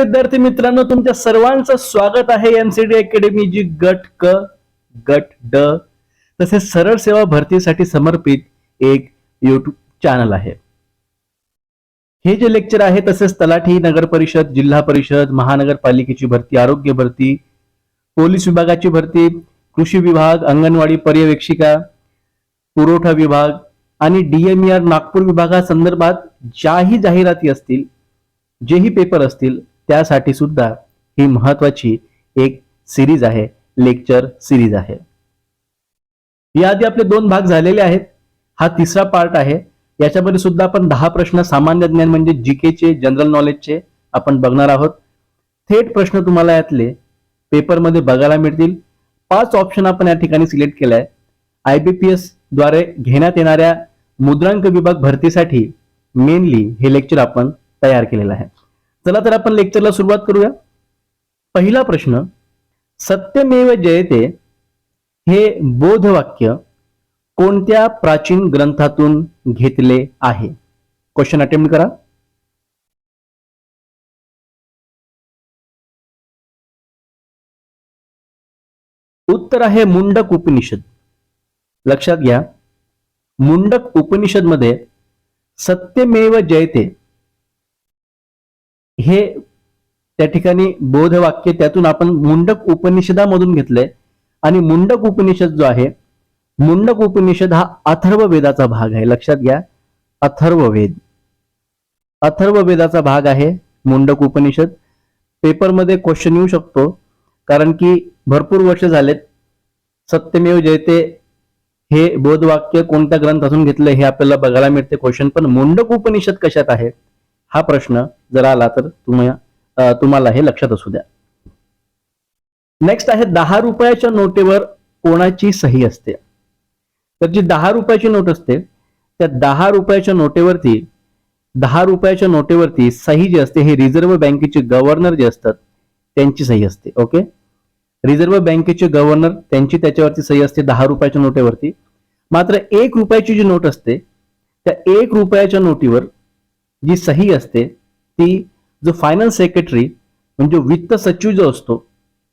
विद्यार्थी मित्रांनो तुमच्या सर्वांचं स्वागत आहे एमसीडी अकॅडमी जी गट क गट ड तसेच सरळ सेवा भरतीसाठी समर्पित एक युट्यूब चॅनल आहे. हे जे लेक्चर आहे तसेच तलाठी नगर परिषद जिल्हा परिषद महानगरपालिकेची भरती आरोग्य भरती पोलीस विभागाची भरती कृषी विभाग अंगणवाडी पर्यवेक्षिका पुरवठा विभाग आणि डीएमईआर नागपूर विभागासंदर्भात ज्याही जाहिराती असतील जेही पेपर असतील त्यासाठी सुद्धा ही महत्वाची एक सिरीज आहे लेक्चर सिरीज आहे. याआधी आपले दोन भाग झालेले आहेत. हा तिसरा पार्ट आहे. याच्यामध्ये सुद्धा आपण दहा प्रश्न सामान्य ज्ञान म्हणजे जीकेचे जनरल नॉलेजचे आपण बघणार आहोत. थेट प्रश्न तुम्हाला यातले पेपरमध्ये बघायला मिळतील. पाच ऑप्शन आपण या ठिकाणी सिलेक्ट केलाय. आयबीपीएसद्वारे घेण्यात येणाऱ्या मुद्रांक विभाग भरतीसाठी मेनली हे लेक्चर आपण तयार केलेलं आहे. चला तर आपण लेक्चरला सुरुवात करूया. पहिला प्रश्न सत्यमेव जयते हे बोधवाक्य कोणत्या प्राचीन ग्रंथातून घेतले आहे? क्वेश्चन अटेम्प्ट करा. उत्तर आहे मुंडक उपनिषद. लक्षात घ्या. मुंडक उपनिषदमध्ये सत्यमेव जयते हे त्या ठिकाणी बोधवाक्य त्यातून आपण मुंडक उपनिषदामधून घेतलंय. आणि मुंडक उपनिषद जो आहे मुंडक उपनिषद हा अथर्व वेदाचा भाग आहे. लक्षात घ्या अथर्व वेद अथर्व वेदाचा भाग आहे मुंडक उपनिषद. पेपरमध्ये क्वेश्चन येऊ शकतो कारण की भरपूर वर्ष झालेत. सत्यमेव जयते हे बोधवाक्य कोणत्या ग्रंथातून घेतलं हे आपल्याला बघायला मिळते क्वेश्चन पण मुंडक उपनिषद कशात आहे? हा प्रश्न जर आला तर तुम्ही तुम्हाला हे लक्षात असू द्या. नेक्स्ट आहे दहा रुपयाच्या नोटेवर कोणाची सही असते? तर जी दहा रुपयाची नोट असते त्या दहा रुपयाच्या नोटेवरती दहा रुपयाच्या नोटेवरती सही जी असते हे रिझर्व्ह बँकेचे गव्हर्नर जे असतात त्यांची सही असते ओके? रिझर्व्ह बँकेचे गव्हर्नर त्यांची त्याच्यावरती सही असते दहा रुपयाच्या नोटेवरती. मात्र एक रुपयाची जी नोट असते त्या एक रुपयाच्या नोटीवर जी सही असते ती जो फायनान्स सेक्रेटरी म्हणजे वित्त सचिव जो असतो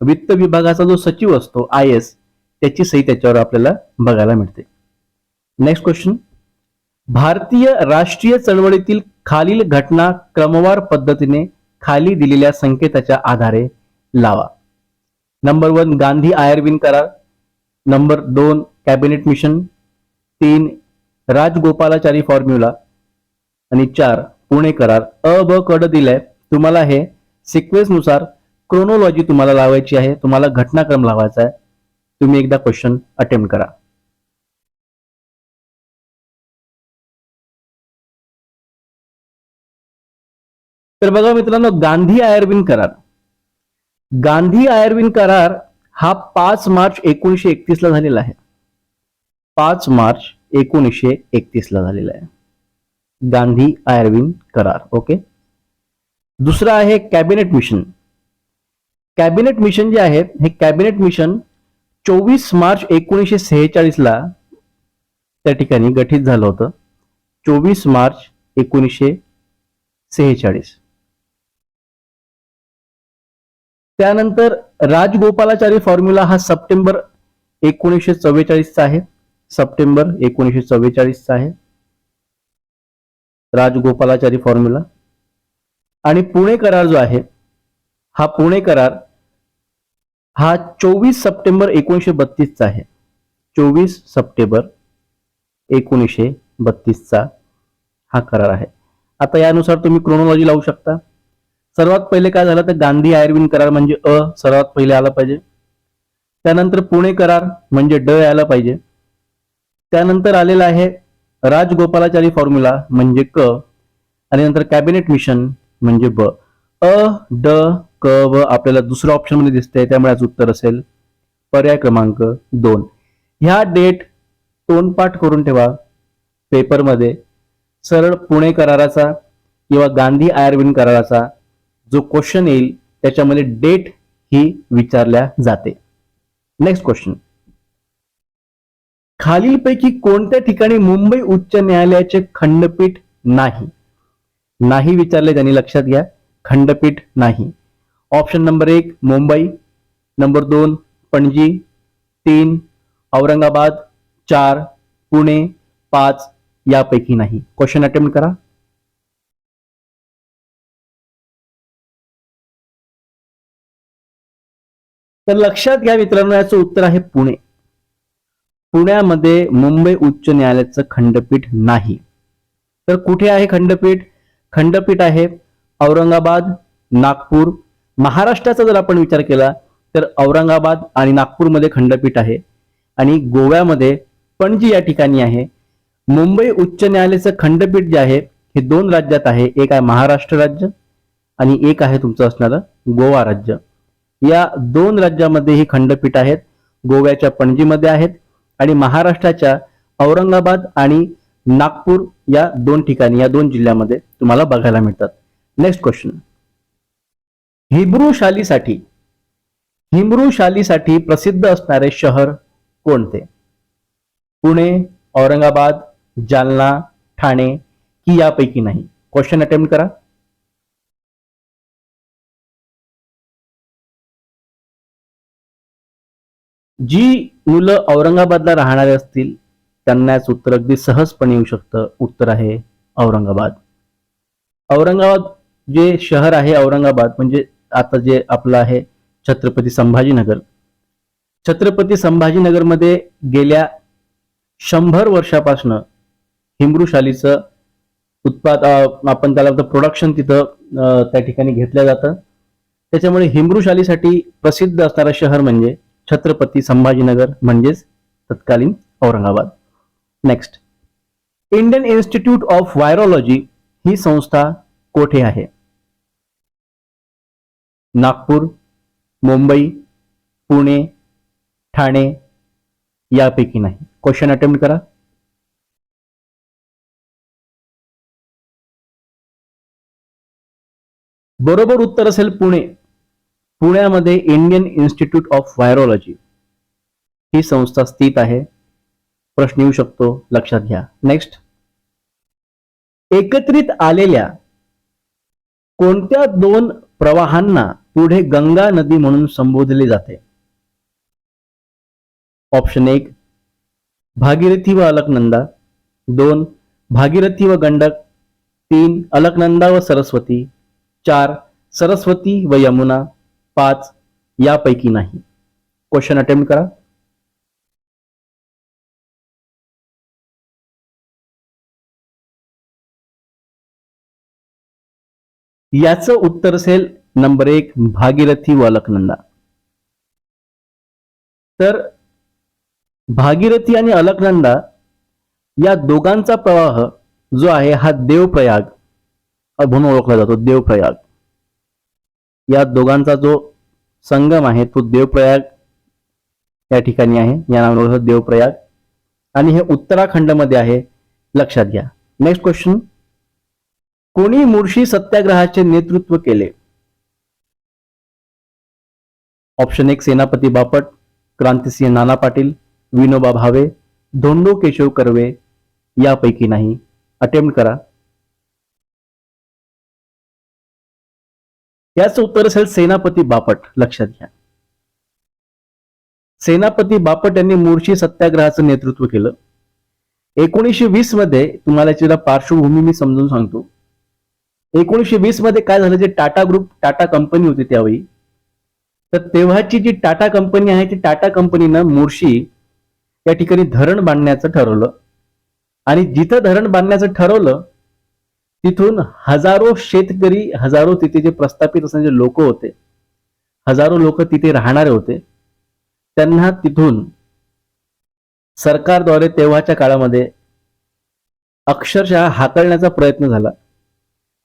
वित्त विभागाचा जो सचिव असतो आय एस त्याची सही त्याच्यावर आपल्याला बघायला मिळते. नेक्स्ट क्वेश्चन भारतीय राष्ट्रीय चळवळीतील खालील घटना क्रमवार पद्धतीने खाली दिलेल्या संकेताच्या आधारे लावा. नंबर वन गांधी आयर्विन करार. नंबर दोन कॅबिनेट मिशन तीन राजगोपालाचारी फॉर्म्युला आणि चार पुणे करार. अ ब कड दिलाय. तुम्हाला हे सिक्वेन्सनुसार क्रोनोलॉजी तुम्हाला लावायची आहे. तुम्हाला घटनाक्रम लावायचा आहे. तुम्ही एकदा क्वेश्चन अटेम्प्ट करा. तर बघा मित्रांनो गांधी आयर्विन करार. गांधी आयर्विन करार हा पाच मार्च एकोणीशे एकतीस ला झालेला आहे. पाच मार्च एकोणीसशे एकतीस ला झालेला आहे. गांधी आयर्विन करार ओके? दुसरं आहे कॅबिनेट मिशन. कॅबिनेट मिशन जे आहे हे कॅबिनेट मिशन चोवीस मार्च एकोणीसशे सेहेचाळीसला त्या ठिकाणी गठीत झालं होतं. चोवीस मार्च एकोणीसशे सेहेचाळीस. त्यानंतर राजगोपालाचारी फॉर्म्युला हा सप्टेंबर एकोणीसशे चव्वेचाळीसचा आहे. सप्टेंबर एकोणीसशे चव्वेचाळीसचा आहे. राजगोपालाचारी फॉर्म्युला आणि पुणे करार जो आहे हा पुणे करार हा चोवीस सप्टेंबर एकोणीसशे बत्तीसचा आहे. चोवीस सप्टेंबर एकोणीसशे बत्तीसचा हा करार आहे. आता यानुसार तुम्ही क्रोनॉलॉजी लावू शकता. सर्वात पहिले काय झालं तर गांधी आयर्विन करार म्हणजे अ सर्वात पहिले आला पाहिजे. त्यानंतर पुणे करार म्हणजे ड यायला पाहिजे. त्यानंतर आलेला आहे राजगोपालाचारी फॉर्म्युला म्हणजे क आणि नंतर कॅबिनेट मिशन म्हणजे ब. अ ड क व आपल्याला दुसऱ्या ऑप्शनमध्ये दिसतंय त्यामुळे आज उत्तर असेल पर्याय क्रमांक दोन. ह्या डेट तोंडपाठ करून ठेवा पेपरमध्ये सरळ पुणे कराराचा किंवा गांधी आयर्विन कराराचा जो क्वेश्चन येईल त्याच्यामध्ये डेट ही विचारल्या जाते. नेक्स्ट क्वेश्चन खालीलपैकी कोणत्या ठिकाणी मुंबई उच्च न्यायालयाचे खंडपीठ नाही? नाही विचारले त्यांनी लक्षात घ्या खंडपीठ नाही. ऑप्शन नंबर एक मुंबई. नंबर दोन पणजी. तीन औरंगाबाद. चार पुणे. पाच यापैकी नाही. क्वेश्चन अटेम्प्ट करा. तर लक्षात घ्या मित्रांनो याचं उत्तर आहे पुणे. पुण्यामध्ये मुंबई उच्च न्यायालयाचं खंडपीठ नाही. तर कुठे आहे खंडपीठ? खंडपीठ आहे औरंगाबाद नागपूर. महाराष्ट्राचा जर आपण विचार केला तर औरंगाबाद आणि नागपूरमध्ये खंडपीठ आहे. आणि गोव्यामध्ये पणजी या ठिकाणी आहे. मुंबई उच्च न्यायालयाचं खंडपीठ जे आहे हे दोन राज्यात आहे. एक आहे महाराष्ट्र राज्य आणि एक आहे तुमचं असणारं गोवा राज्य. या दोन राज्यामध्ये ही खंडपीठ आहेत. गोव्याच्या पणजीमध्ये आहेत. आणि महाराष्ट्राच्या औरंगाबाद आणि नागपूर या दोन ठिकाणी या दोन जिल्ह्यामध्ये तुम्हाला बघायला मिळतात. नेक्स्ट क्वेश्चन हिब्रू शालीसाठी हिब्रू शालीसाठी प्रसिद्ध असणारे शहर कोणते? पुणे औरंगाबाद जालना ठाणे की यापैकी नाही? क्वेश्चन अटेम्प्ट करा. जी मुलं औरंगाबादला राहणारे असतील त्यांनाच उत्तर अगदी सहजपणे येऊ शकतं. उत्तर आहे औरंगाबाद. औरंगाबाद जे शहर आहे औरंगाबाद म्हणजे आता जे आपलं आहे छत्रपती संभाजीनगर. छत्रपती संभाजीनगरमध्ये गेल्या शंभर वर्षापासनं हिमरू शालीचं उत्पाद आपण त्याला प्रोडक्शन तिथं त्या ठिकाणी घेतलं जातं. त्याच्यामुळे हिमरूशालीसाठी प्रसिद्ध असणारं शहर म्हणजे छत्रपती संभाजीनगर म्हणजेच तत्कालीन Aurangabad. Next Indian institute of virology ही संस्था कोठे आहे? नागपूर, मुंबई, पुणे, ठाणे यापैकी नाही. क्वेश्चन अटेम्प्ट करा. बरोबर उत्तर असेल पुणे. पुण्यामध्ये इंडियन इन्स्टिट्यूट ऑफ व्हायरोलॉजी ही संस्था स्थित आहे. प्रश्न येऊ शकतो लक्षात घ्या. नेक्स्ट एकत्रित आलेल्या कोणत्या दोन प्रवाहांना पुढे गंगा नदी म्हणून संबोधले जाते? ऑप्शन एक भागीरथी व अलकनंदा. दोन भागीरथी व गंडक. तीन अलकनंदा व सरस्वती. चार सरस्वती व यमुना. पाच यापैकी नाही. क्वेश्चन अटेम्प्ट करा. याचं उत्तर असेल नंबर एक भागीरथी व अलकनंदा तर भागीरथी आणि अलकनंदा या दोघांचा प्रवाह जो आहे हा देवप्रयाग. म्हणून ओळखला जातो देवप्रयाग. या दोघांचा जो संगम आहे तो देवप्रयाग या ठिकाणी आहे. या नावाने देवप्रयाग. आणि हे उत्तराखंडमध्ये आहे. लक्षात घ्या. नेक्स्ट क्वेश्चन कोणी मुळशी सत्याग्रहाचे नेतृत्व केले? ऑप्शन एक सेनापती बापट क्रांतिसिंह नाना पाटील विनोबा भावे धोंडो केशव कर्वे यापैकी नाही. अटेम्प्ट करा. याचं उत्तर असेल सेनापती बापट लक्षात घ्या. सेनापती बापट यांनी मुळशी सत्याग्रहाचं नेतृत्व केलं. एकोणीसशे वीसमध्ये तुम्हाला याची पार्श्वभूमी मी समजून सांगतो. एकोणीसशे वीसमध्ये काय झालं जे टाटा ग्रुप टाटा कंपनी होती त्यावेळी तर तेव्हाची जी टाटा कंपनी आहे ती टाटा कंपनीनं मुळशी या ठिकाणी धरण बांधण्याचं ठरवलं. आणि जिथं धरण बांधण्याचं ठरवलं तिथून हजारो शेतकरी हजारो तिथे जे प्रस्थापित असणारे लोक होते हजारो लोक तिथे राहणारे होते त्यांना तिथून सरकारद्वारे तेव्हाच्या काळामध्ये अक्षरशः हाकलण्याचा प्रयत्न झाला.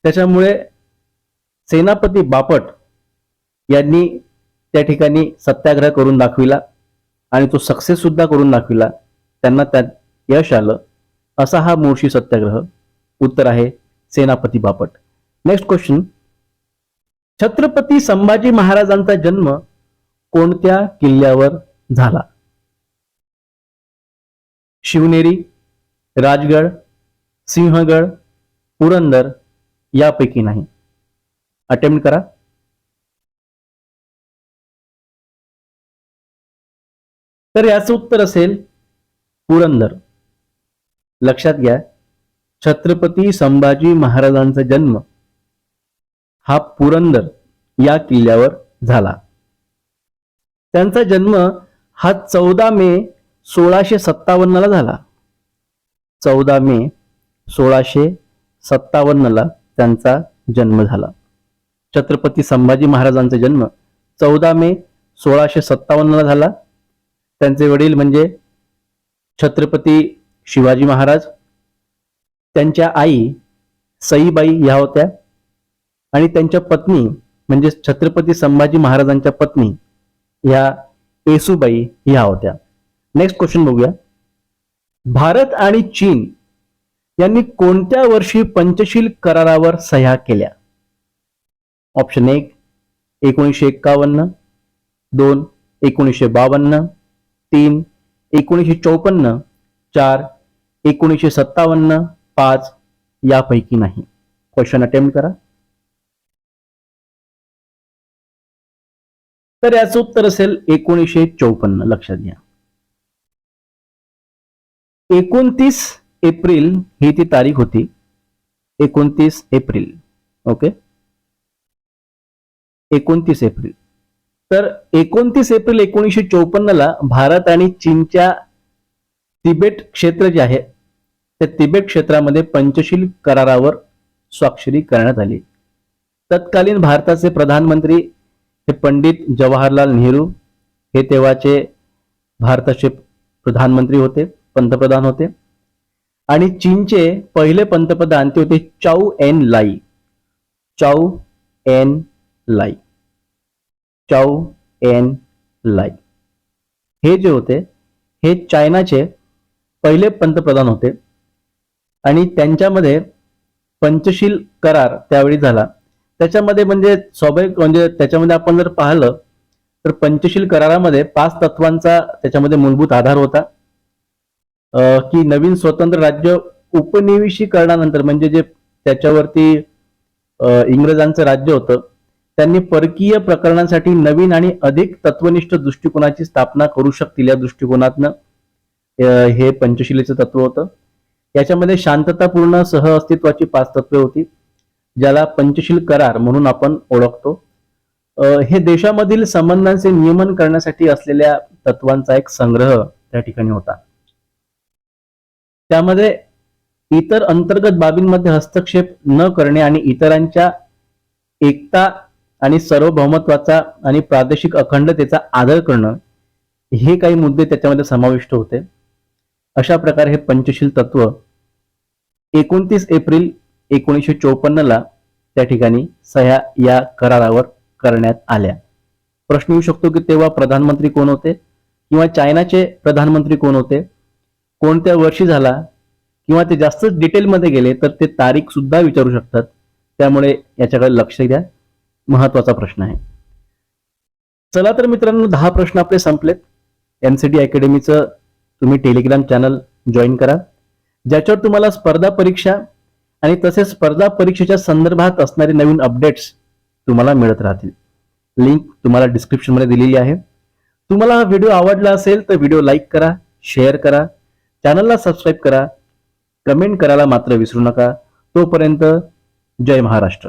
त्याच्यामुळे सेनापती बापट यांनी त्या ठिकाणी सत्याग्रह करून दाखविला आणि तो सक्सेस सुद्धा करून दाखविला. त्यांना त्यात यश आलं. असा हा मुळशी सत्याग्रह. उत्तर आहे. सेनापती बापट. नेक्स्ट क्वेश्चन छत्रपती संभाजी महाराजांचा जन्म कोणत्या किल्ल्यावर झाला? शिवनेरी राजगड सिंहगड पुरंदर यापैकी नाही. अटेम्प्ट करा. तर याचं उत्तर असेल पुरंदर. लक्षात घ्या. छत्रपती संभाजी महाराजांचा जन्म हा पुरंदर या किल्ल्यावर झाला. त्यांचा जन्म हा चौदा मे सोळाशे सत्तावन्नला झाला. चौदा मे सोळाशे सत्तावन्नला त्यांचा जन्म झाला. छत्रपती संभाजी महाराजांचा जन्म चौदा मे सोळाशे सत्तावन्नला झाला. त्यांचे वडील म्हणजे छत्रपती शिवाजी महाराज त्यांच्या आई सईबाई ह्या होत्या. आणि त्यांच्या पत्नी म्हणजे छत्रपती संभाजी महाराजांच्या पत्नी ह्या येसुबाई ह्या होत्या. नेक्स्ट क्वेश्चन बघूया. भारत आणि चीन यांनी कोणत्या वर्षी पंचशील करारावर सह्या केल्या? ऑप्शन एक एकोणीसशे एक्कावन्न दोन एकोणीसशे बावन्न तीन एकोणीसशे चौपन्न चार एकोणीसशे सत्तावन्न पाच यापैकी नाही. क्वेश्चन अटेम्प्ट करा. तर याचं उत्तर असेल एकोणीसशे चौपन्न. लक्षात घ्या. एकोणतीस एप्रिल ही ती तारीख होती. एकोणतीस एप्रिल. ओके एकोणतीस एप्रिल. तर एकोणतीस एप्रिल एकोणीसशे चौपन्नला भारत आणि चीनच्या तिबेट क्षेत्र जे आहे ते तिबेट क्षेत्रामध्ये पंचशील करारावर स्वाक्षरी करण्यात आली. तत्कालीन भारताचे प्रधानमंत्री हे पंडित जवाहरलाल नेहरू हे तेव्हाचे भारताचे प्रधानमंत्री होते पंतप्रधान होते. आणि चीनचे पहिले पंतप्रधान ते होते चाऊ एन लाई. चाऊ एन लाई. चाऊ एन लाई. हे जे होते हे चायनाचे पहिले पंतप्रधान होते. आणि त्यांच्यामध्ये पंचशील करार त्यावेळी झाला. त्याच्यामध्ये म्हणजे स्वाभाविक म्हणजे त्याच्यामध्ये आपण जर पाहिलं तर पंचशील करारामध्ये पाच तत्वांचा त्याच्यामध्ये मूलभूत आधार होता. की नवीन स्वतंत्र राज्य उपनिवेशीकरणानंतर म्हणजे जे त्याच्यावरती इंग्रजांचं राज्य होतं त्यांनी परकीय प्रकरणांसाठी नवीन आणि अधिक तत्वनिष्ठ दृष्टिकोनाची स्थापना करू शकतील या दृष्टिकोनातनं. हे पंचशिलेचं तत्व होतं. याच्यामध्ये शांततापूर्ण सह अस्तित्वाची पाच तत्वे होती ज्याला पंचशील करार म्हणून आपण ओळखतो. हे देशामधील संबंधांचे नियमन करण्यासाठी असलेल्या तत्वांचा एक संग्रह त्या ठिकाणी होता. त्यामध्ये इतर अंतर्गत बाबींमध्ये हस्तक्षेप न करणे आणि इतरांच्या एकता आणि सार्वभौमत्वाचा आणि प्रादेशिक अखंडतेचा आदर करणं हे काही मुद्दे त्याच्यामध्ये समाविष्ट होते. अशा प्रकारे हे पंचशील तत्व एकोणतीस एप्रिल एकोणीसशे चोपन्नला त्या ठिकाणी सह्या या करारावर करण्यात आल्या. प्रश्न येऊ शकतो की तेव्हा प्रधानमंत्री कोण होते किंवा चायनाचे प्रधानमंत्री कोण होते? कोणत्या वर्षी झाला? किंवा ते जास्त डिटेलमध्ये गेले तर ते तारीख सुद्धा विचारू शकतात. त्यामुळे याच्याकडे लक्ष द्या. महत्त्वाचा प्रश्न आहे. चला तर मित्रांनो दहा प्रश्न आपले संपलेत. एनसीटी अकॅडमीचं तुम्ही टेलिग्राम चॅनल जॉईन करा. ज्याच्यावर तुम्हाला स्पर्धा परीक्षा आणि तसेच स्पर्धा परीक्षेच्या संदर्भात असणारे नवीन अपडेट्स तुम्हाला मिळत राहतील. लिंक तुम्हाला डिस्क्रिप्शनमध्ये दिलेली आहे. तुम्हाला हा व्हिडिओ आवडला असेल तर व्हिडिओ लाईक करा शेअर करा चॅनलला सबस्क्राईब करा. कमेंट करायला मात्र विसरू नका. तोपर्यंत जय महाराष्ट्र.